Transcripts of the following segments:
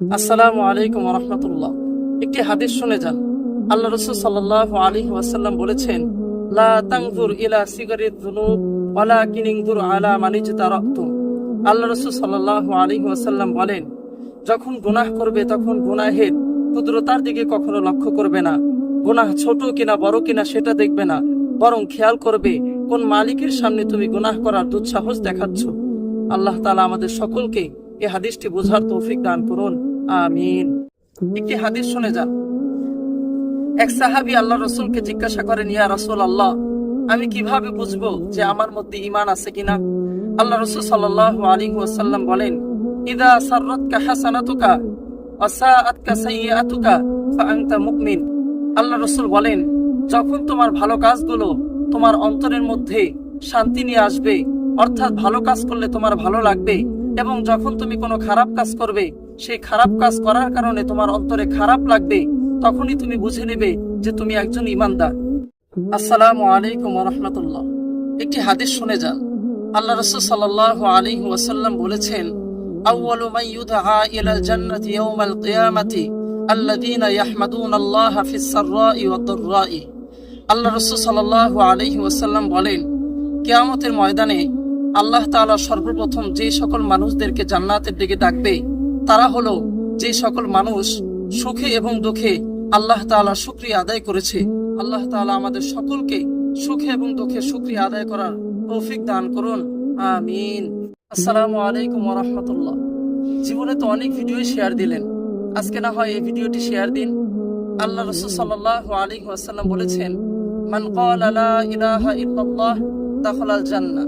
আসসালামু আলাইকুম রহমতুল্লাহ। একটি হাদিস শুনে যান। আল্লাহ রসুল সাল্লাহ আলী ওয়াসাল্লাম বলেছেন, লা ইলা সিগারেট আলা আল্লাহ রসুল সাল্লাহ আলী ওয়াসাল্লাম বলেন, যখন গুনাহ করবে, তখন গুনাহের ক্ষুদ্রতার দিকে কখনো লক্ষ্য করবে না। গুনাহ ছোট কিনা, বড় কিনা, সেটা দেখবে না। বরং খেয়াল করবে, কোন মালিকের সামনে তুমি গুনাহ করার দুঃসাহস দেখাচ্ছ। আল্লাহ তালা আমাদের সকলকে এই হাদিসটি বোঝার তৌফিক দান করুন। আমিন। একটি হাদিস শুনে যান। এক সাহাবি আল্লাহ রসুলকে জিজ্ঞাসা করেন, ইয়া রসুল আল্লাহ আমি কীভাবে বুঝব যে আমার মধ্যে ইমান আছে কিনা? আল্লাহ রসুল সাল্লাহ আলী ওয়াসাল্লাম বলেন, ইদা ফাআনতা আল্লাহ রসুল বলেন, যখন তোমার ভালো কাজগুলো তোমার অন্তরের মধ্যে শান্তি নিয়ে আসবে, অর্থাৎ ভালো কাজ করলে তোমার ভালো লাগবে, এবং যখন তুমি কোনো খারাপ কাজ করবে সেই খারাপ কাজ করার কারণে তোমার অন্তরে খারাপ লাগবে তখনই তুমি বুঝে নেবে যে তুমি একজন ইমানদার আসসালামু আলাইকুম রহমতুল্লাহ একটি হাদিস শুনে যান আল্লাহ রসুল সাল্লাহ আলী ওয়াসাল্লাম বলেছেন أول من يدعى إلى الجنة يوم القيامة الذين يحمدون الله في السراء والضراء আল্লাহ রসুল সাল্লাহ আলহি ওয়াসাল্লাম বলেন কেয়ামতের ময়দানে আল্লাহ তাআলা সর্বপ্রথম যে সকল মানুষদেরকে জান্নাতের দিকে ডাকবে তারা হলো যে সকল মানুষ সুখে এবং দুঃখে আল্লাহ তাআলা শুক্রিয়া আদায় করেছে। আল্লাহ তাআলা আমাদের সকলকে সুখে এবং দুঃখে শুক্রিয়া আদায় করার তৌফিক দান করুন। আমিন। আসসালামু আলাইকুম রাহমাতুল্লাহ। জীবনে তো অনেক ভিডিও শেয়ার দিলেন। আজকে না হয় এই ভিডিওটি শেয়ার দিন। আল্লাহ রসুল সাল্লাল্লাহু আলাইহি ওয়াসাল্লাম বলেছেন, মান ক্বালা লা ইলাহা ইল্লাল্লাহ দাখালাল জান্নাহ।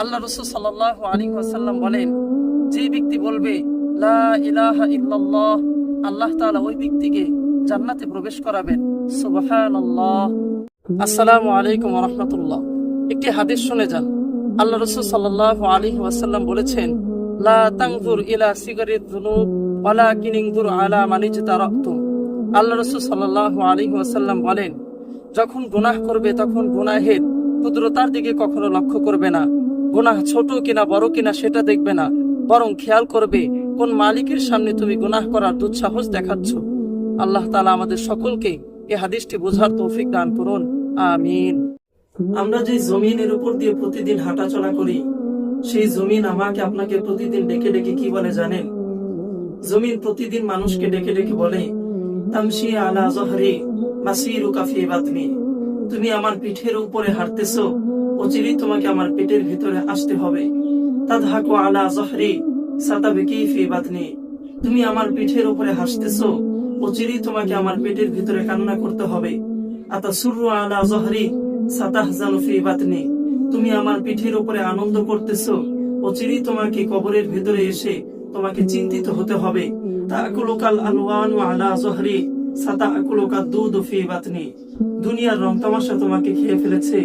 আল্লাহ রসুল সাল্লাল্লাহু আলাইহি ওয়াসাল্লাম বলেন, যে ব্যক্তি বলবে আল্লাহ ওই ব্যক্তিকে জান্নাতে প্রবেশ করাবেন। একটি হাদিস শুনে যান। আল্লাহ ওয়াসাল্লাম বলেছেন বলেন, যখন গুনাহ করবে তখন গুনাহের ক্ষুদ্রতার দিকে কখনো লক্ষ্য করবে না। গুনাহ ছোট কিনা বড় কিনা সেটা দেখবে না, বরং খেয়াল করবে কোন মালিকের সামনে তুমি গুনাহ করার দুঃসাহস দেখাচ্ছ? আল্লাহ তাআলা আমাদের সকলকে এই হাদিসটি বোঝার তৌফিক দান করুন। আমিন। আমরা যে জমিনের উপর দিয়ে প্রতিদিন হাঁটাচলা করি, সেই জমিন আমাকে আপনাকে প্রতিদিন ডেকে ডেকে কি বলে জানেন? জমিন প্রতিদিন মানুষকে ডেকে ডেকে বলে, তামশি আলা জহরি মাসিরু কাফি বাতনি। তুমি আমার পিঠের উপরে হাঁটতেছো, অচিরেই তোমাকে আমার পেটের ভিতরে আসতে হবে। তাদহাকু আলা জহরি তুমি আমার পিঠের উপরে হাসতেছো, অচিরেই তোমাকে আমার পেটের ভিতরে কান্না করতে হবে। ফি তুমি আমার পিঠের উপরে আনন্দ করতেছো, অচিরেই তোমাকে কবরের ভিতরে এসে তোমাকে চিন্তিত হতে হবে। দুনিয়ার রং তামাশা তোমাকে খেয়ে ফেলেছে,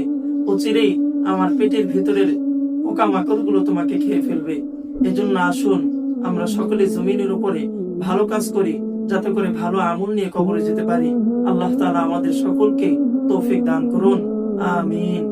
অচিরেই আমার পেটের ভিতরের পোকামাকড়গুলো তোমাকে খেয়ে ফেলবে। এজন্য আসুন, আমরা সকলে জমিনের উপরে ভালো কাজ করি, যাতে করে ভালো আমল নিয়ে কবরে যেতে পারি। আল্লাহ তালা আমাদের সকলকে তৌফিক দান করুন। আমিন।